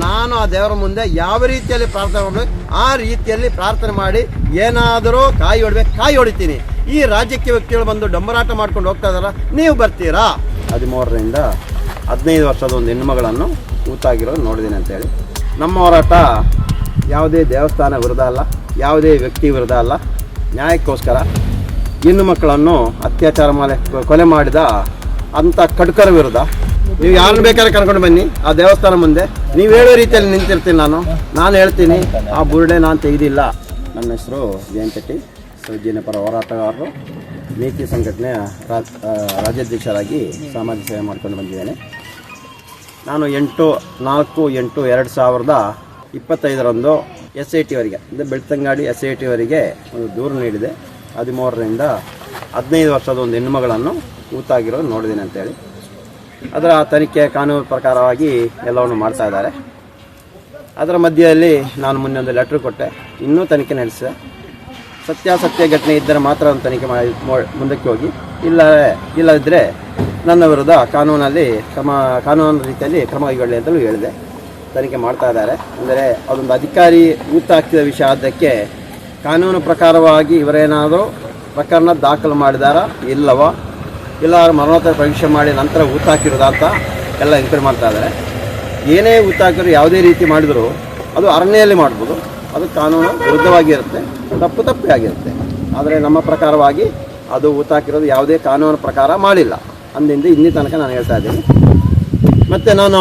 ನಾನು ಆ ದೇವರ ಮುಂದೆ ಯಾವ ರೀತಿಯಲ್ಲಿ ಪ್ರಾರ್ಥನೆ ಮಾಡಬೇಕು, ಆ ರೀತಿಯಲ್ಲಿ ಪ್ರಾರ್ಥನೆ ಮಾಡಿ ಏನಾದರೂ ಕಾಯಿ ಹೊಡ್ಬೇಕು, ಕಾಯಿ ಹೊಡಿತೀನಿ. ಈ ರಾಜ್ಯಕ್ಕೆ ವ್ಯಕ್ತಿಗಳು ಬಂದು ಡಂಬರಾಟ ಮಾಡ್ಕೊಂಡು ಹೋಗ್ತಾ ಇದಾರ ನೀವು ಬರ್ತೀರಾ? ಹದಿಮೂರರಿಂದ ಹದಿನೈದು ವರ್ಷದ ಒಂದು ಹೆಣ್ಮಗಳನ್ನು ಊತಾಗಿರೋದು ನೋಡಿದ್ದೀನಿ ಅಂತೇಳಿ. ನಮ್ಮ ಹೋರಾಟ ಯಾವುದೇ ದೇವಸ್ಥಾನ ವಿರುದ್ಧ ಅಲ್ಲ, ಯಾವುದೇ ವ್ಯಕ್ತಿ ವಿರುದ್ಧ ಅಲ್ಲ. ನ್ಯಾಯಕ್ಕೋಸ್ಕರ ಹೆಣ್ಣು ಮಕ್ಕಳನ್ನು ಅತ್ಯಾಚಾರ ಮಾಡಿ ಕೊಲೆ ಮಾಡಿದ ಅಂಥ ಕಡ್ಕರ ವಿರುದ್ಧ ನೀವು ಯಾರನ್ನು ಬೇಕಾದ್ರೆ ಕರ್ಕೊಂಡು ಬನ್ನಿ, ಆ ದೇವಸ್ಥಾನ ಮುಂದೆ. ನೀವು ಹೇಳೋ ರೀತಿಯಲ್ಲಿ ನಿಂತಿರ್ತೀನಿ ನಾನು. ನಾನು ಹೇಳ್ತೀನಿ, ಆ ಬುರುಡೆ ನಾನು ತೆಗೆದಿಲ್ಲ. ನನ್ನ ಹೆಸರು ಜಯಂತಟ್ಟಿ ಸೌಜನ್ಯ ಹೋರಾಟಗಾರರು, ನೀತಿ ಸಂಘಟನೆಯ ರಾಜ್ ರಾಜ್ಯಾಧ್ಯಕ್ಷರಾಗಿ ಸಾಮಾಜಿಕ ಸೇವೆ ಮಾಡ್ಕೊಂಡು ಬಂದಿದ್ದೇನೆ. ನಾನು ಎಂಟು, ನಾಲ್ಕು, ಎಂಟು, ಎರಡು ಸಾವಿರದ ಇಪ್ಪತ್ತೈದರಂದು ಎಸ್ ಐ ಟಿವರೆಗೆ ಅಂದರೆ ಬೆಳ್ತಂಗಾಡಿ ಎಸ್ ಐ ಟಿವರೆಗೆ ಒಂದು ದೂರು ನೀಡಿದೆ. ಹದಿಮೂರರಿಂದ ಹದಿನೈದು ವರ್ಷದ ಒಂದು ಹೆಣ್ಣುಮಗಳನ್ನು ಕೂತಾಗಿರೋದು ನೋಡಿದ್ದೀನಿ ಅಂತೇಳಿ. ಅದರ ತನಿಖೆ ಕಾನೂನು ಪ್ರಕಾರವಾಗಿ ಎಲ್ಲವನ್ನು ಮಾಡ್ತಾ ಇದ್ದಾರೆ. ಅದರ ಮಧ್ಯದಲ್ಲಿ ನಾನು ಮೊನ್ನೆ ಒಂದು ಲೆಟ್ರ್ ಕೊಟ್ಟೆ. ಇನ್ನೂ ತನಿಖೆ ನಡೆಸಿದೆ. ಸತ್ಯಾಸತ್ಯ ಘಟನೆ ಇದ್ದರೆ ಮಾತ್ರ ಒಂದು ತನಿಖೆ ಮಾಡಿ ಮುಂದಕ್ಕೆ ಹೋಗಿ. ಇಲ್ಲ ಇಲ್ಲದಿದ್ದರೆ ನನ್ನ ವಿರುದ್ಧ ಕಾನೂನಲ್ಲಿ ಕ್ರಮ, ಕಾನೂನು ರೀತಿಯಲ್ಲಿ ಕ್ರಮ ಕೈಗೊಳ್ಳಿ ಅಂತಲೂ ಹೇಳಿದೆ. ತನಿಖೆ ಮಾಡ್ತಾ ಇದ್ದಾರೆ. ಅಂದರೆ ಅದೊಂದು ಅಧಿಕಾರಿ ಊತ ಹಾಕಿದ ವಿಷಯ ಅದಕ್ಕೆ ಕಾನೂನು ಪ್ರಕಾರವಾಗಿ ಇವರೇನಾದರೂ ಪ್ರಕರಣ ದಾಖಲು ಮಾಡಿದಾರಾ? ಇಲ್ಲವೋ? ಇಲ್ಲ ಮರಣೋತ್ತರ ಪರೀಕ್ಷೆ ಮಾಡಿ ನಂತರ ಊತ ಹಾಕಿರೋದಾ ಅಂತ ಎಲ್ಲ ಎಂಕ್ವೈರಿ ಮಾಡ್ತಾ ಇದ್ದಾರೆ ಏನೇ ಊತ ಯಾವುದೇ ರೀತಿ ಮಾಡಿದರೂ ಅದು ಅರಣ್ಯಲ್ಲಿ ಮಾಡ್ಬೋದು. ಅದು ಕಾನೂನು ವಿರುದ್ಧವಾಗಿರುತ್ತೆ ತಪ್ಪು ತಪ್ಪೇ ಆಗಿರುತ್ತೆ. ಆದರೆ ನಮ್ಮ ಪ್ರಕಾರವಾಗಿ ಅದು ಊತ ಯಾವುದೇ ಕಾನೂನು ಪ್ರಕಾರ ಮಾಡಿಲ್ಲ. ಅಂದಿಂದ ಇನ್ನಿ ತನಕ ನಾನು ಹೇಳ್ತಾ ಇದ್ದೀನಿ. ಮತ್ತು ನಾನು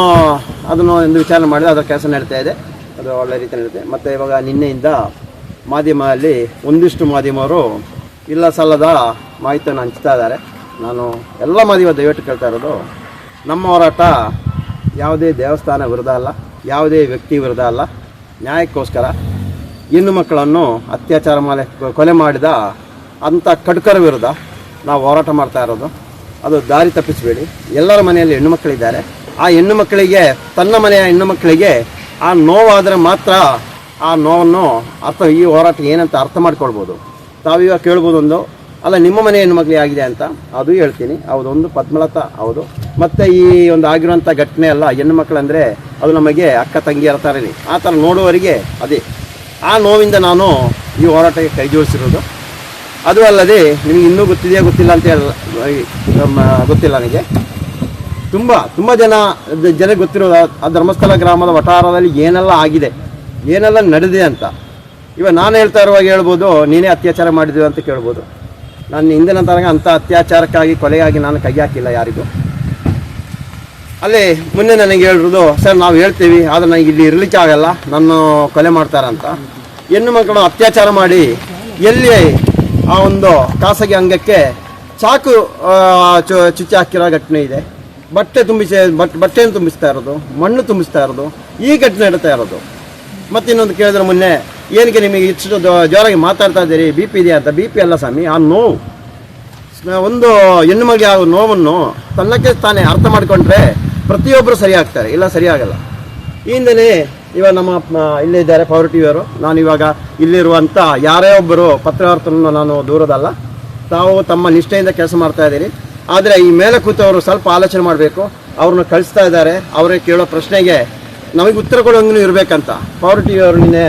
ಅದನ್ನು ಒಂದು ವಿಚಾರಣೆ ಮಾಡಿದೆ ಅದರ ಕೆಲಸ ನಡೀತಾ ಇದೆ. ಅದು ಒಳ್ಳೆ ರೀತಿ ನಡೀತೆ ಮತ್ತು ಇವಾಗ ನಿನ್ನೆಯಿಂದ ಮಾಧ್ಯಮದಲ್ಲಿ ಒಂದಿಷ್ಟು ಮಾಧ್ಯಮರು ಇಲ್ಲ ಸಲ್ಲದ ಮಾಹಿತಿಯನ್ನು ಹಂಚ್ತಾ ಇದ್ದಾರೆ. ನಾನು ಎಲ್ಲ ಮಾಧ್ಯಮ ದಯವಿಟ್ಟು ಕೇಳ್ತಾ ಇರೋದು ನಮ್ಮ ಹೋರಾಟ ಯಾವುದೇ ದೇವಸ್ಥಾನ ವಿರುದ್ಧ ಅಲ್ಲ, ಯಾವುದೇ ವ್ಯಕ್ತಿ ವಿರುದ್ಧ ಅಲ್ಲ. ನ್ಯಾಯಕ್ಕೋಸ್ಕರ ಹೆಣ್ಣು ಮಕ್ಕಳನ್ನು ಅತ್ಯಾಚಾರ ಮಾಡಿ ಕೊಲೆ ಮಾಡಿದ ಅಂಥ ಕಡ್ಕರ ವಿರುದ್ಧ ನಾವು ಹೋರಾಟ ಮಾಡ್ತಾ ಇರೋದು. ಅದು ದಾರಿ ತಪ್ಪಿಸಬೇಡಿ. ಎಲ್ಲರ ಮನೆಯಲ್ಲಿ ಹೆಣ್ಣು ಮಕ್ಕಳಿದ್ದಾರೆ. ಆ ಹೆಣ್ಣು ಮಕ್ಕಳಿಗೆ, ತನ್ನ ಮನೆಯ ಹೆಣ್ಣು ಮಕ್ಕಳಿಗೆ ಆ ನೋವಾದರೆ ಮಾತ್ರ ಆ ನೋವನ್ನು ಅರ್ಥ, ಈ ಹೋರಾಟ ಏನಂತ ಅರ್ಥ ಮಾಡ್ಕೊಳ್ಬೋದು. ತಾವೀಗ ಕೇಳ್ಬೋದು ಒಂದು ಅಲ್ಲ, ನಿಮ್ಮ ಮನೆ ಹೆಣ್ಣು ಮಕ್ಕಳಿಗೆ ಆಗಿದೆ ಅಂತ? ಅದು ಹೇಳ್ತೀನಿ. ಹೌದೊಂದು ಪದ್ಮಲತಾ, ಹೌದು. ಮತ್ತು ಈ ಒಂದು ಆಗಿರುವಂಥ ಘಟನೆ ಅಲ್ಲ, ಹೆಣ್ಣು ಮಕ್ಕಳಂದರೆ ಅದು ನಮಗೆ ಅಕ್ಕ ತಂಗಿಯರ ಥರನೇ ಆ ಥರ ನೋಡುವವರಿಗೆ ಅದೇ. ಆ ನೋವಿಂದ ನಾನು ಈ ಹೋರಾಟಕ್ಕೆ ಕೈ ಜೋಡಿಸಿರೋದು. ಅದು ಅಲ್ಲದೆ ನಿಮಗೆ ಇನ್ನೂ ಗೊತ್ತಿದೆಯಾ, ಗೊತ್ತಿಲ್ಲ ಅಂತ ಹೇಳ ಗೊತ್ತಿಲ್ಲ ನನಗೆ ತುಂಬ ತುಂಬ ಜನ, ಜನಕ್ಕೆ ಗೊತ್ತಿರೋದು, ಆ ಧರ್ಮಸ್ಥಳ ಗ್ರಾಮದ ವಠಾರದಲ್ಲಿ ಏನೆಲ್ಲ ಆಗಿದೆ, ಏನೆಲ್ಲ ನಡೆದಿದೆ ಅಂತ. ಇವಾಗ ನಾನು ಹೇಳ್ತಾ ಇರುವಾಗ ಹೇಳ್ಬೋದು, ನೀನೇ ಅತ್ಯಾಚಾರ ಮಾಡಿದ್ದೀವಿ ಅಂತ ಕೇಳ್ಬೋದು. ನಾನು ಹಿಂದಿನ ತನಕ ಅಂಥ ಅತ್ಯಾಚಾರಕ್ಕಾಗಿ, ಕೊಲೆಗಾಗಿ ನಾನು ಕೈ ಹಾಕಿಲ್ಲ ಯಾರಿಗೂ. ಅಲ್ಲಿ ಮೊನ್ನೆ ನನಗೆ ಹೇಳಿರೋದು ಸರ್, ನಾವು ಹೇಳ್ತೀವಿ, ಆದರೆ ನನಗೆ ಇಲ್ಲಿ ಇರಲಿಕ್ಕೆ ಆಗಲ್ಲ ನನ್ನ ಕೊಲೆ ಮಾಡ್ತಾರಂತ ಹೆಣ್ಣು ಮಕ್ಕಳು ಅತ್ಯಾಚಾರ ಮಾಡಿ ಎಲ್ಲಿ ಆ ಒಂದು ಖಾಸಗಿ ಅಂಗಕ್ಕೆ ಚಾಕು ಚುಚ್ಚಿ ಹಾಕಿರೋ ಘಟನೆ ಇದೆ. ಬಟ್ಟೆ ತುಂಬಿಸಿ, ಬಟ್, ಬಟ್ಟೆಯನ್ನು ತುಂಬಿಸ್ತಾ ಇರೋದು, ಮಣ್ಣು ತುಂಬಿಸ್ತಾ ಇರೋದು, ಈ ಘಟನೆ ನಡೀತಾ ಇರೋದು. ಮತ್ತಿನ್ನೊಂದು ಕೇಳಿದ್ರೆ ಮೊನ್ನೆ ಏನಕ್ಕೆ ನಿಮಗೆ ಇಷ್ಟು ಜೋರಾಗಿ ಮಾತಾಡ್ತಾ ಇದ್ದೀರಿ? ಬಿ ಪಿ ಇದೆಯಾ ಅಂತ? ಬಿ ಪಿ ಅಲ್ಲ ಸ್ವಾಮಿ, ಆ ನೋವು. ಒಂದು ಹೆಣ್ಣು ಮಗಿ ಆಗೋ ನೋವನ್ನು ತನ್ನಕ್ಕೆ ತಾನೇ ಅರ್ಥ ಮಾಡಿಕೊಂಡ್ರೆ ಪ್ರತಿಯೊಬ್ಬರು ಸರಿ ಆಗ್ತಾರೆ ಇಲ್ಲ ಸರಿಯಾಗಲ್ಲ. ಈ ಹಿಂದೆಯೇ ಇವಾಗ ನಮ್ಮ ಇಲ್ಲೇ ಇದ್ದಾರೆ ಪವರ್ ಟಿವಿಯವರು ನಾನು ಇವಾಗ ಇಲ್ಲಿರುವಂಥ ಯಾರೇ ಒಬ್ಬರು ಪತ್ರಕರ್ತರನ್ನು ನಾನು ದೂರದಲ್ಲ. ತಾವು ತಮ್ಮ ನಿಷ್ಠೆಯಿಂದ ಕೆಲಸ ಮಾಡ್ತಾ ಇದ್ದೀರಿ. ಆದರೆ ಈ ಮೇಲೆ ಕೂತವರು ಸ್ವಲ್ಪ ಆಲೋಚನೆ ಮಾಡಬೇಕು. ಅವ್ರನ್ನ ಕಳಿಸ್ತಾ ಇದ್ದಾರೆ. ಅವರೇ ಕೇಳೋ ಪ್ರಶ್ನೆಗೆ ನಮಗೆ ಉತ್ತರ ಕೊಡೋಂಗೂ ಇರಬೇಕಂತ. ಪವರ್ ಟಿವಿಯವರು ನಿನ್ನೆ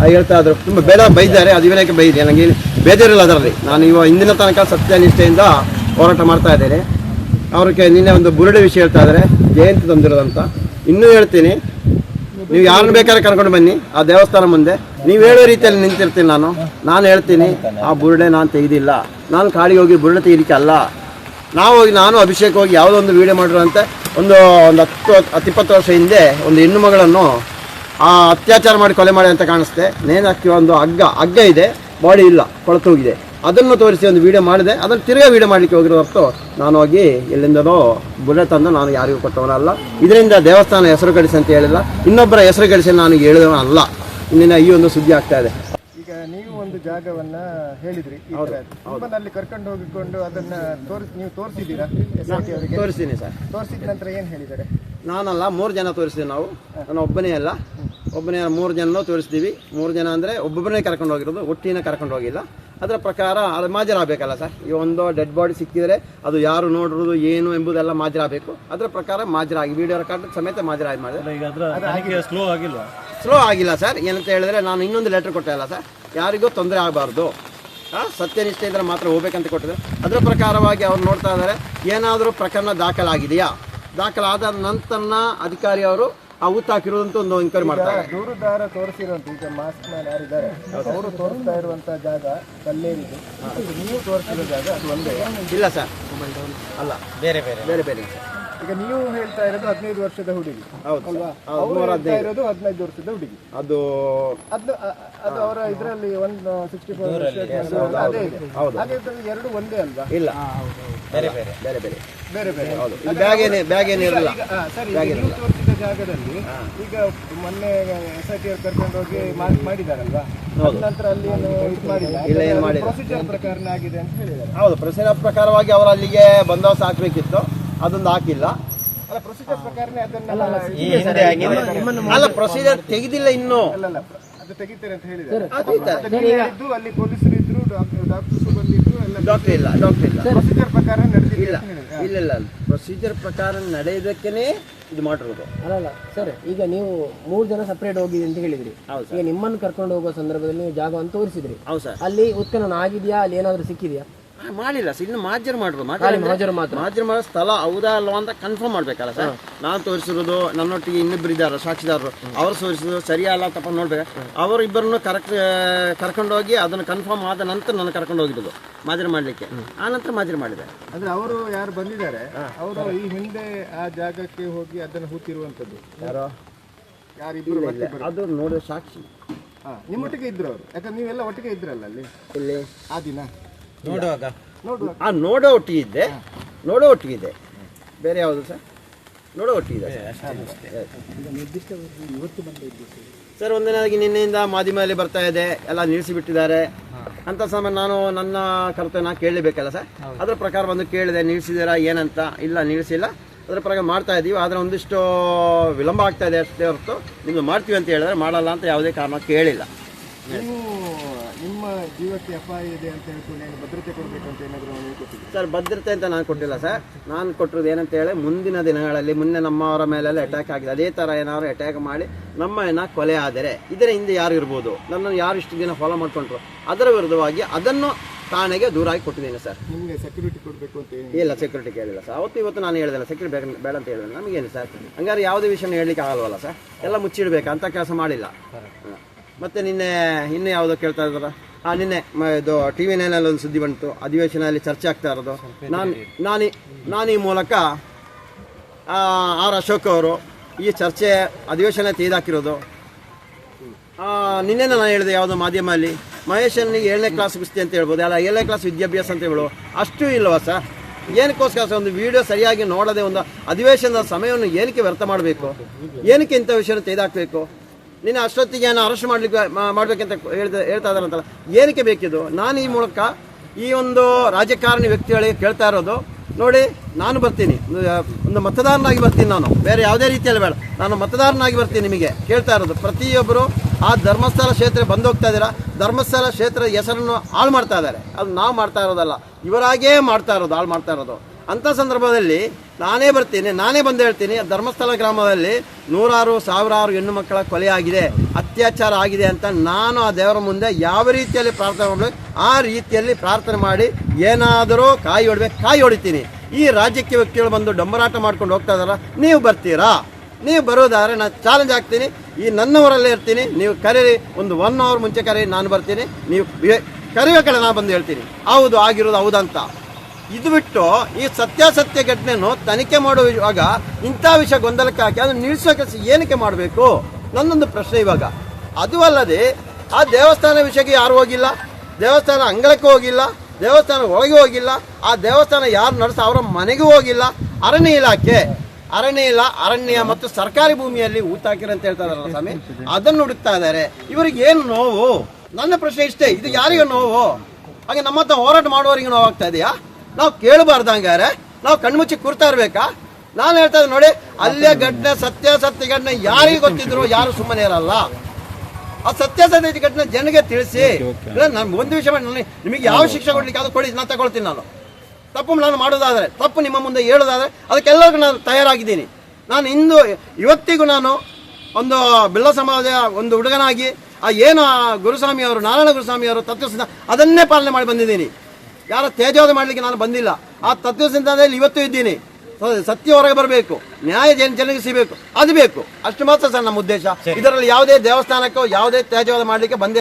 ಹೇಳ್ತಾ ಇದ್ರು. ತುಂಬ ಬೇಡ ಬೈದ್ದಾರೆ ಅದು ಇವನಕ್ಕೆ ಬೈದೆ ನನಗೆ ಬೇಜಾರಿಲ್ಲ ಅದರಲ್ಲಿ. ನಾನು ಇವಾಗ ಹಿಂದಿನ ತನಕ ಸತ್ಯನಿಷ್ಠೆಯಿಂದ ಹೋರಾಟ ಮಾಡ್ತಾ ಇದ್ದೇನೆ. ಅವ್ರಿಗೆ ನಿನ್ನೆ ಒಂದು ಬುರುಡೆ ವಿಷಯ ಹೇಳ್ತಾ ಇದ್ದಾರೆ. ಜಯಂತಿ ತಂದಿರೋದಂತ. ಇನ್ನೂ ಹೇಳ್ತೀನಿ. ನೀವು ಯಾರನ್ನು ಬೇಕಾದ್ರೆ ಕರ್ಕೊಂಡು ಬನ್ನಿ. ಆ ದೇವಸ್ಥಾನ ಮುಂದೆ. ನೀವು ಹೇಳೋ ರೀತಿಯಲ್ಲಿ ನಿಂತಿರ್ತೀನಿ ನಾನು. ನಾನು ಹೇಳ್ತೀನಿ, ಆ ಬುರುಡೆ ನಾನು ತೆಗೆದಿಲ್ಲ. ನಾನು ಕಾಡಿಗೆ ಹೋಗಿ ಬುರುಡೆ ತೆಗೀಲಿಕ್ಕೆ ಅಲ್ಲ. ನಾವು ಹೋಗಿ, ನಾನು ಅಭಿಷೇಕ್ ಹೋಗಿ ಯಾವುದೋ ಒಂದು ವಿಡಿಯೋ ಮಾಡಿರೋಂತೆ ಒಂದು ಒಂದು ಹತ್ತು ಹತ್ತು, ಇಪ್ಪತ್ತು ವರ್ಷ ಹಿಂದೆ ಒಂದು ಹೆಣ್ಣು ಮಗಳನ್ನು ಆ ಅತ್ಯಾಚಾರ ಮಾಡಿ ಕೊಲೆ ಮಾಡಿ ಅಂತ ಕಾಣಿಸ್ತೆ ನೇಣು ಹಾಕಿ ಒಂದು ಹಗ್ಗ ಹಗ್ಗ ಇದೆ ಬಾಡಿ ಇಲ್ಲ, ಕೊಳತೋಗಿದೆ. ಅದನ್ನು ತೋರಿಸಿ ಒಂದು ವಿಡಿಯೋ ಮಾಡಿದೆ. ಅದನ್ನು ತಿರುಗಾ ವೀಡಿಯೋ ಮಾಡಲಿಕ್ಕೆ ಹೋಗಿರೋ ಹೊರತು ನಾನು ಹೋಗಿ ಎಲ್ಲಿಂದನೋ ಬುಲೆಟ್ ತಂದು ನಾನು ಯಾರಿಗೂ ಕೊಟ್ಟವನಲ್ಲ ಇದರಿಂದ ದೇವಸ್ಥಾನ ಹೆಸರು ಗಳಿಸಿ ಅಂತ ಹೇಳಿಲ್ಲ. ಇನ್ನೊಬ್ಬರ ಹೆಸರು ಗಳಿಸಿ ನಾನು ಹೇಳಿದವನಲ್ಲ ಇಂದಿನ ಈ ಒಂದು ಸುದ್ದಿ ಆಗ್ತಾ ಇದೆ. ನೀವು ಒಂದು ಜಾಗವನ್ನ ಹೇಳಿದ್ರಿ ಈ ತರ ಕರ್ಕೊಂಡು ಹೋಗಿಕೊಂಡು ಅದನ್ನ ತೋರಿಸ್ ನೀವು ತೋರಿಸಿದ್ದೀರಾ ಎಸ್ ಐ ಟಿ ಅವರಿಗೆ? ತೋರಿಸ್ತೀನಿ ಸರ್. ತೋರಿಸಿದ ನಂತರ ಏನ್ ಹೇಳಿದ್ದಾರೆ? ನಾನಲ್ಲ ಮೂರು ಜನ ತೋರಿಸ್ತೀವಿ ನಾವು. ನಾನು ಒಬ್ಬನೇ ಅಲ್ಲ. ಒಬ್ಬನೇ ಮೂರು ಜನನೂ ತೋರಿಸ್ತೀವಿ ಮೂರು ಜನ ಅಂದರೆ ಒಬ್ಬೊಬ್ಬನೇ ಕರ್ಕೊಂಡು ಹೋಗಿರೋದು ಒಟ್ಟಿನ ಕರ್ಕೊಂಡು ಹೋಗಿಲ್ಲ. ಅದರ ಪ್ರಕಾರ ಅದು ಮಾಜರಾಗಬೇಕಲ್ಲ ಸರ್. ಈ ಒಂದು ಡೆಡ್ ಬಾಡಿ ಸಿಕ್ಕಿದರೆ ಅದು ಯಾರು ನೋಡಿರೋದು ಏನು ಎಂಬುದೆಲ್ಲ ಮಾಜರಾಗಬೇಕು. ಅದರ ಪ್ರಕಾರ ಮಾಜರಾಗಿ ವಿಡಿಯೋ ರೆಕಾರ್ಡ್ ಸಮೇತ ಮಾಜರಾಗಿ ಮಾಡಿದೆ ಈಗ ಅದ್ರ ತನಿಖೆ ಸ್ಲೋ ಆಗಿಲ್ಲ ಸ್ಲೋ ಆಗಿಲ್ಲ ಸರ್. ಏನಂತ ಹೇಳಿದ್ರೆ ನಾನು ಇನ್ನೊಂದು ಲೆಟರ್ ಕೊಟ್ಟೆ ಅಲ್ಲ ಸರ್. ಯಾರಿಗೂ ತೊಂದರೆ ಆಗಬಾರ್ದು. ಸತ್ಯನಿಷ್ಠೆಯಿಂದ ಇದ್ರೆ ಮಾತ್ರ ಹೋಗ್ಬೇಕಂತ ಕೊಟ್ಟಿದೆ. ಅದರ ಪ್ರಕಾರವಾಗಿ ಅವ್ರು ನೋಡ್ತಾ ಇದ್ದಾರೆ ಏನಾದರೂ ಪ್ರಕರಣ ದಾಖಲಾಗಿದೆಯಾ? ದಾಖಲಾದ ನಂತರ ಅಧಿಕಾರಿ ಅವರು ಆ ಊತಾಕಿರೋದಂತ ಒಂದು ಎನ್ಕ್ವೈರಿ ಮಾಡ್ತಾರೆ ದೂರದಾರ ತೋರಿಸಿರುವಂತ ಈಗ ಮಾಸ್ಕ್ ಮ್ಯಾನ್ ಯಾರಿದ್ದಾರೆ? ಅವರು ತೋರಿಸ್ತಾ ಇರುವಂತ ಜಾಗ ಕಲ್ಲೇರಿದೆ ಇದು ನೀವು ತೋರಿಸಿರೋ ಜಾಗ ಅದು ಒಂದೇ? ಇಲ್ಲ ಸರ್. ಅಲ್ಲ. ಬೇರೆ ಬೇರೆ. ಬೇರೆ ಬೇರೆ. ಸರ್ ಈಗ ನೀವು ಹೇಳ್ತಾ ಇರೋದು ಹದಿನೈದು ವರ್ಷದ ಹುಡುಗಿ ಹೌದು ಅಲ್ವಾ? ಅವರು ಹೇಳ್ತಾ ಇರೋದು ಹದಿನೈದು ವರ್ಷದ ಹುಡುಗಿ. ಅದು ಅದು ಅದು ಅವರ ಇದರಲ್ಲಿ ಒಂದು ಸಿಕ್ಸ್ಟಿ ಫೋರ್ ಅದೇ ಇದೆ. ಹೌದು. ಎರಡು ಒಂದೇ ಅಲ್ವಾ? ಇಲ್ಲ. ಬೇರೆ ಬೇರೆ. ಬೇರೆ ಬೇರೆ. ಬೇರೆ ಬೇರೆ. ಹೌದು. ಬ್ಯಾಗ್ ಏನೇ ಬ್ಯಾಗ್ ಸರಿ ಈಗ ನೀವು ತೋರಿಸಿದ ಜಾಗದಲ್ಲಿ ಈಗ ಮೊನ್ನೆ ಎಸ್ ಐ ಟಿ ಅವ್ರು ಕರ್ಕೊಂಡು ಹೋಗಿ ಮಾರ್ಕ್ ಮಾಡಿದಾರಲ್ವಾ? ನಂತರ ಅಲ್ಲಿ ಏನು ಇದು ಮಾಡಿಲ್ಲ. ಇಲ್ಲ, ಏನು ಮಾಡಿಲ್ಲ. ಪ್ರೊಸೀಜರ್ ಪ್ರಕಾರನೇ ಆಗಿದೆ ಅಂತ ಹೇಳಿದ್ದಾರೆ ಹೌದು ಪ್ರೊಸೀಜರ್ ಪ್ರಕಾರವಾಗಿ ಅವರು ಅಲ್ಲಿಗೆ ಬಂದೋಬಸ್ತ್ ಹಾಕ್ಬೇಕಿತ್ತು ಅದೊಂದು ಹಾಕಿಲ್ಲ. ಅಲ್ಲ ಪ್ರೊಸೀಜರ್ ಪ್ರಕಾರನೇ ಅದನ್ನ ಈ ಅಲ್ಲ ಪ್ರೊಸೀಜರ್ ತೆಗೆದಿಲ್ಲ ಇನ್ನು. ಡಾಕ್ಟರ್ ಇಲ್ಲ ಡಾಕ್ಟರ್ ಇಲ್ಲ. ಪ್ರೊಸೀಜರ್ ಪ್ರಕಾರ ನಡೆದಿದೆ ಇಲ್ಲ ಇಲ್ಲ ಪ್ರೊಸೀಜರ್ ಪ್ರಕಾರ ನಡೆಯೋದಕ್ಕೇನೆ ಇದು ಮಾಡಿರೋದು. ಅಲ್ಲ ಸರ್ ಈಗ ನೀವು ಮೂರು ಜನ ಸಪ್ರೇಟ್ ಹೋಗಿದ್ರಿ ಅಂತ ಹೇಳಿದ್ರಿ. ಹೌದು ಈಗ ನಿಮ್ಮನ್ನು ಕರ್ಕೊಂಡು ಹೋಗೋ ಸಂದರ್ಭದಲ್ಲಿ ನೀವು ಜಾಗವನ್ನು ತೋರಿಸಿದ್ರಿ. ಹೌದು ಸರ್. ಅಲ್ಲಿ ಉತ್ಖನನ ಆಗಿದೆಯಾ ಅಲ್ಲಿ ಏನಾದರೂ ಸಿಕ್ಕಿದೆಯಾ? ಮಾಡಿಲ್ಲ ಸರ್. ಇನ್ನು ಮಾಜರ್ ಮಾಡ್ರು ಮಾಜರ್ ಮಾಜರು ಮಾತ್ರ. ಮಾಜರ್ ಮಾಡೋ ಸ್ಥಳ ಹೌದಾ ಅಲ್ವಾ ಅಂತ ಕನ್ಫರ್ಮ್ ಮಾಡ್ಬೇಕಲ್ಲ ಸರ್. ನಾನು ತೋರಿಸಿರೋದು ನನ್ನೊಟ್ಟಿಗೆ ಇನ್ನೊಬ್ರು ಇದ್ದಾರೆ ಸಾಕ್ಷಿದಾರರು. ಅವ್ರು ತೋರಿಸಿದ್ರು ಸರಿಯಲ್ಲ ತಪ್ಪ ನೋಡ್ಬೇಕು. ಅವರಿಬ್ಬರನ್ನು ಕರೆಕ್ಟ್ ಕರ್ಕೊಂಡೋಗಿ ಅದನ್ನು ಕನ್ಫರ್ಮ್ ಆದ ನಂತರ ನಾನು ಕರ್ಕೊಂಡು ಹೋಗಿದ್ದು ಮಾಜರ್ ಮಾಡಲಿಕ್ಕೆ. ಆ ನಂತರ ಮಾಜರ್ ಮಾಡಿದೆ. ಅಂದ್ರೆ ಅವರು ಯಾರು ಬಂದಿದ್ದಾರೆ ಅವರು ಈ ಹಿಂದೆ ಆ ಜಾಗಕ್ಕೆ ಹೋಗಿ ಅದನ್ನು ಹೂತಿರುವಂತದ್ದು ಯಾರೋ? ಯಾರಿಬ್ರು ಮತ್ತಿಬ್ರು? ಅದು ನೋಡೋ ಸಾಕ್ಷಿ. ಹಾ, ನಿಮ್ಮೊಟ್ಟಿಗೆ ಇದ್ರು ಅವರು. ಯಾಕಂದ್ರೆ ನೀವೆಲ್ಲ ಒಟ್ಟಿಗೆ ಇದ್ರಲ್ಲ ಅಲ್ಲಿ? ಇಲ್ಲಿ ಆ ದಿನ. ನೋಡುವಾಗ. ನೋಡುವ ಆ ನೋಡೋ ಒಟ್ಟಿಗಿದ್ದೆ. ನೋಡೋ ಒಟ್ಟಿಗಿದೆ ಬೇರೆ ಯಾವುದು ಸರ್? ನೋಡೋ ಒಟ್ಟಿಗಿದೆ ಸರ್. ಒಂದಿನಾಗಿ ನಿನ್ನೆಯಿಂದ ಮಾಧ್ಯಮದಲ್ಲಿ ಬರ್ತಾ ಇದೆ. ಎಲ್ಲ ನಿಲ್ಲಿಸಿ ಬಿಟ್ಟಿದ್ದಾರೆ ಅಂತ ಸಮಯ ನಾನು ನನ್ನ ಕರ್ತವ್ಯ ಕೇಳಲೇಬೇಕಲ್ಲ ಸರ್? ಅದರ ಪ್ರಕಾರ ಬಂದು ಕೇಳಿದೆ ನಿಲ್ಲಿಸಿದ್ದೀರಾ ಏನಂತ? ಇಲ್ಲ ನಿಲ್ಲಿಸಿಲ್ಲ. ಅದರ ಪ್ರಕಾರ ಮಾಡ್ತಾ ಇದ್ದೀವಿ ಆದರೆ ಒಂದಿಷ್ಟು ವಿಳಂಬ ಆಗ್ತಾ ಇದೆ ಅಷ್ಟೇ ಹೊರತು. ನಿಮ್ದು ಮಾಡ್ತೀವಿ ಅಂತ ಹೇಳಿದ್ರೆ ಮಾಡಲ್ಲ ಅಂತ ಯಾವುದೇ ಕಾರಣ ಕೇಳಿಲ್ಲ. ಜೀವಕ್ಕೆ ಅಪಾಯ ಇದೆ ಅಂತ ಹೇಳ್ಕೊಂಡು ಏನು ಭದ್ರತೆ ಕೊಡಬೇಕು ಅಂತ ಏನಾದರೂ ಸರ್ ಭದ್ರತೆ ಅಂತ ನಾನು ಕೊಟ್ಟಿಲ್ಲ ಸರ್. ನಾನು ಕೊಟ್ಟಿರೋದು ಏನಂತ ಹೇಳಿ ಮುಂದಿನ ದಿನಗಳಲ್ಲಿ ಮುಂದೆ ನಮ್ಮವರ ಮೇಲೆಲ್ಲ ಅಟ್ಯಾಕ್ ಆಗಿದೆ. ಅದೇ ಥರ ಏನಾದ್ರು ಅಟ್ಯಾಕ್ ಮಾಡಿ ನಮ್ಮನ್ನ ಕೊಲೆ ಆದರೆ ಇದರ ಹಿಂದೆ ಯಾರು ಇರ್ಬೋದು? ನನ್ನನ್ನು ಯಾರು ಇಷ್ಟು ದಿನ ಫಾಲೋ ಮಾಡ್ಕೊಂಡ್ರು? ಅದರ ವಿರುದ್ಧವಾಗಿ ಅದನ್ನು ಠಾಣೆಗೆ ದೂರಾಗಿ ಕೊಟ್ಟಿದ್ದೀನಿ ಸರ್. ನಿಮಗೆ ಸೆಕ್ಯೂರಿಟಿ ಕೊಡಬೇಕು ಅಂತ ಇಲ್ಲ ಸೆಕ್ಯೂರಿಟಿ ಕೇಳಿಲ್ಲ ಸರ್. ಅವತ್ತು ಇವತ್ತು ನಾನು ಹೇಳಿದೆ ಸೆಕ್ಯೂರಿಟಿ ಬೇಡ ಬೇಡ ಅಂತ ಹೇಳಿದೆ ನಮಗೇನು ಸರ್? ಹಂಗಾರೆ ಯಾವುದೇ ವಿಷಯನ ಹೇಳಲಿಕ್ಕೆ ಆಗಲ್ವಲ್ಲ ಸರ್? ಎಲ್ಲ ಮುಚ್ಚಿಡಬೇಕು ಅಂತ ಕೆಲಸ ಮಾಡಿಲ್ಲ. ಮತ್ತು ಮತ್ತೆ ನಿನ್ನೆ ಇನ್ನೂ ಯಾವುದೋ ಕೇಳ್ತಾ ಇದ್ದಾರ? ನಿನ್ನೆ ಮ- ಇದು ಟಿ ವಿ ನೈನಲ್ಲಿ ಒಂದು ಸುದ್ದಿ ಬಂತು. ಅಧಿವೇಶನದಲ್ಲಿ ಚರ್ಚೆ ಆಗ್ತಾ ಇರೋದು. ನಾನು ನಾನು ನಾನು ಈ ಮೂಲಕ ಆರ್ ಅಶೋಕ್ ಅವರು ಈ ಚರ್ಚೆ ಅಧಿವೇಶನ ತೆಗೆದಾಕಿರೋದು ನಿನ್ನೆ ನಾನು ಹೇಳಿದೆ ಯಾವುದೋ ಮಾಧ್ಯಮದಲ್ಲಿ ಮಹೇಶನಿಗೆ ಏಳನೇ ಕ್ಲಾಸ್ ಕುಸ್ತಿ ಅಂತ ಹೇಳ್ಬೋದು. ಅಲ್ಲ ಏಳನೇ ಕ್ಲಾಸ್ ವಿದ್ಯಾಭ್ಯಾಸ ಅಂತ ಹೇಳೋ ಅಷ್ಟು ಇಲ್ಲವಾ ಸರ್? ಏನಕ್ಕೋಸ್ಕರ ಸರ್ ಒಂದು ವಿಡಿಯೋ ಸರಿಯಾಗಿ ನೋಡದೆ ಒಂದು ಅಧಿವೇಶನದ ಸಮಯವನ್ನು ಏನಕ್ಕೆ ವ್ಯರ್ಥ ಮಾಡಬೇಕು? ಏನಕ್ಕೆ ಇಂಥ ವಿಷಯನ ತೆಗೆದಾಕಬೇಕು ನಿನ್ನ ಅಷ್ಟೊತ್ತಿಗೆ ನಾನು ಅರೆಸ್ಟ್ ಮಾಡಲಿಕ್ಕೆ ಮಾಡಬೇಕಂತ ಹೇಳ್ತಾ ಹೇಳ್ತಾ ಇದ್ದಾರಂತಲ್ಲ. ಏನಕ್ಕೆ ಬೇಕಿದು? ನಾನು ಈ ಮೂಲಕ ಈ ಒಂದು ರಾಜಕಾರಣಿ ವ್ಯಕ್ತಿಗಳಿಗೆ ಕೇಳ್ತಾ ಇರೋದು, ನೋಡಿ, ನಾನು ಬರ್ತೀನಿ. ಒಂದು ಮತದಾರನಾಗಿ ಬರ್ತೀನಿ ನಾನು. ಬೇರೆ ಯಾವುದೇ ರೀತಿಯಲ್ಲಿ ಬೇಡ. ನಾನು ಮತದಾರನಾಗಿ ಬರ್ತೀನಿ ನಿಮಗೆ. ಕೇಳ್ತಾ ಇರೋದು. ಪ್ರತಿಯೊಬ್ಬರು ಆ ಧರ್ಮಸ್ಥಳ ಕ್ಷೇತ್ರ ಬಂದು ಹೋಗ್ತಾ ಇದ್ದೀರಾ? ಧರ್ಮಸ್ಥಳ ಕ್ಷೇತ್ರದ ಹೆಸರನ್ನು ಹಾಳು ಮಾಡ್ತಾ ಇದ್ದಾರೆ. ಅದು ನಾವು ಮಾಡ್ತಾ ಇರೋದಲ್ಲ. ಇವರಾಗೇ ಮಾಡ್ತಾ ಇರೋದು, ಹಾಳು ಮಾಡ್ತಾ ಇರೋದು. ಅಂಥ ಸಂದರ್ಭದಲ್ಲಿ ನಾನೇ ಬರ್ತೀನಿ, ನಾನೇ ಬಂದು ಹೇಳ್ತೀನಿ, ಧರ್ಮಸ್ಥಳ ಗ್ರಾಮದಲ್ಲಿ ನೂರಾರು, ಸಾವಿರಾರು ಹೆಣ್ಣು ಮಕ್ಕಳ ಕೊಲೆ ಆಗಿದೆ, ಅತ್ಯಾಚಾರ ಆಗಿದೆ ಅಂತ ನಾನು ಆ ದೇವರ ಮುಂದೆ ಯಾವ ರೀತಿಯಲ್ಲಿ ಪ್ರಾರ್ಥನೆ ಮಾಡಬೇಕು, ಆ ರೀತಿಯಲ್ಲಿ ಪ್ರಾರ್ಥನೆ ಮಾಡಿ ಏನಾದರೂ ಕಾಯಿ ಹೊಡ್ಬೇಕು, ಕಾಯಿ ಹೊಡಿತೀನಿ. ಈ ರಾಜ್ಯಕ್ಕೆ ವ್ಯಕ್ತಿಗಳು ಬಂದು ಡಂಬರಾಟ ಮಾಡ್ಕೊಂಡು ಹೋಗ್ತಾ ಇದಾರ ನೀವು ಬರ್ತೀರಾ? ನೀವು ಬರೋದಾದ್ರೆ ನಾನು ಚಾಲೆಂಜ್ ಆಗ್ತೀನಿ ಈ ನನ್ನ ಊರಲ್ಲೇ ಇರ್ತೀನಿ, ನೀವು ಕರೀರಿ, ಒಂದು ಒನ್ ಅವರ್ ಮುಂಚೆ ಕರೀರಿ, ನಾನು ಬರ್ತೀನಿ. ನೀವು ಕರೆಯೋ ನಾನು ಬಂದು ಹೇಳ್ತೀನಿ. ಹೌದು, ಆಗಿರೋದು ಹೌದಂತ. ಇದು ಬಿಟ್ಟು ಈ ಸತ್ಯಾಸತ್ಯ ಘಟನೆಯನ್ನು ತನಿಖೆ ಮಾಡುವಾಗ ಇಂಥ ವಿಷಯ ಗೊಂದಲಕ್ಕೆ ಹಾಕಿ ಅದನ್ನು ನಿಲ್ಲಿಸೋಕೆ ಏನಕ್ಕೆ ಮಾಡಬೇಕು? ನನ್ನೊಂದು ಪ್ರಶ್ನೆ ಇವಾಗ. ಅದು ಅಲ್ಲದೆ, ಆ ದೇವಸ್ಥಾನ ವಿಷಯಕ್ಕೆ ಯಾರು ಹೋಗಿಲ್ಲ? ದೇವಸ್ಥಾನ ಅಂಗಳಕ್ಕೆ ಹೋಗಿಲ್ಲ? ದೇವಸ್ಥಾನ ಒಳಗೆ ಹೋಗಿಲ್ಲ? ಆ ದೇವಸ್ಥಾನ ಯಾರು ನಡೆಸ ಅವರ ಮನೆಗೂ ಹೋಗಿಲ್ಲ? ಅರಣ್ಯ ಇಲಾಖೆ. ಅರಣ್ಯ ಇಲ್ಲ ಅರಣ್ಯ ಮತ್ತು ಸರ್ಕಾರಿ ಭೂಮಿಯಲ್ಲಿ ಊತಾಕಿರ ಅಂತ ಹೇಳ್ತಾರಲ್ಲ ಸ್ವಾಮಿ. ಅದನ್ನು ಹುಡುಕ್ತಾ ಇದ್ದಾರೆ. ಇವರಿಗೆ ಏನು ನೋವು? ನನ್ನ ಪ್ರಶ್ನೆ ಇಷ್ಟೇ. ಇದು ಯಾರಿಗೂ ನೋವು? ಹಾಗೆ ನಮ್ಮ ಹತ್ರ ಹೋರಾಟ ಮಾಡುವವರಿಗೆ ನೋವಾಗ್ತಾ ಇದೆಯಾ? ನಾವು ಕೇಳಬಾರ್ದು ಹಂಗಾರೆ. ನಾವು ಕಣ್ಮುಚ್ಚಿ ಕೂರ್ತಾ ಇರ್ಬೇಕಾ? ನಾನು ಹೇಳ್ತಾ ಇದ್ದೆ ನೋಡಿ ಅಲ್ಲೇ ಘಟನೆ ಸತ್ಯ ಘಟನೆ ಯಾರಿಗೆ ಗೊತ್ತಿದ್ರು ಯಾರು ಸುಮ್ಮನೆ ಇರಲ್ಲ. ಆ ಸತ್ಯಾಸತ್ಯತೆ ಘಟನೆ ಜನಗೆ ತಿಳಿಸಿ. ನಾನು ಒಂದು ವಿಷಯ ಮಾಡಿ ನಿಮಗೆ ಯಾವ ಶಿಕ್ಷೆ ಕೊಡ್ಲಿಕ್ಕೆ ಅದು ಕೊಡಿ ನಾನು ತಗೊಳ್ತೀನಿ ನಾನು. ತಪ್ಪು ನಾನು ಮಾಡೋದಾದ್ರೆ ತಪ್ಪು ನಿಮ್ಮ ಮುಂದೆ ಹೇಳೋದಾದ್ರೆ ಅದಕ್ಕೆಲ್ಲರಿಗೂ ನಾನು ತಯಾರಾಗಿದ್ದೀನಿ. ನಾನು ಇಂದು ಇವತ್ತಿಗೂ ನಾನು ಒಂದು ಬಿಲ್ಲ ಸಮಾಜ ಒಂದು ಹುಡುಗನಾಗಿ ಆ ಏನು ಗುರುಸ್ವಾಮಿಯವರು ಗುರುಸ್ವಾಮಿ ಅವರು ನಾರಾಯಣ ಗುರುಸ್ವಾಮಿಯವರು ತತ್ವಸಿದ್ಧ ಅದನ್ನೇ ಪಾಲನೆ ಮಾಡಿ ಬಂದಿದ್ದೀನಿ. ಯಾರ ತೇಜವಾದ ಮಾಡಲಿಕ್ಕೆ ನಾನು ಬಂದಿಲ್ಲ. ಆ ತತ್ವ ಸಿದ್ಧಾಂತದಲ್ಲಿ ಇವತ್ತು ಇದ್ದೀನಿ. ಸತ್ಯ ಹೊರಗೆ ಬರಬೇಕು. ನ್ಯಾಯ ಜನ ಜನರಿಗೆ ಸಿಗಬೇಕು. ಅದು ಬೇಕು. ಅಷ್ಟು ಮಾತ್ರ ಸರ್ ನಮ್ಮ ಉದ್ದೇಶ. ಇದರಲ್ಲಿ ಯಾವುದೇ ದೇವಸ್ಥಾನಕ್ಕೂ ಯಾವುದೇ ತ್ಯಾಜ್ಯವಾದ ಮಾಡಲಿಕ್ಕೆ ಬಂದೇ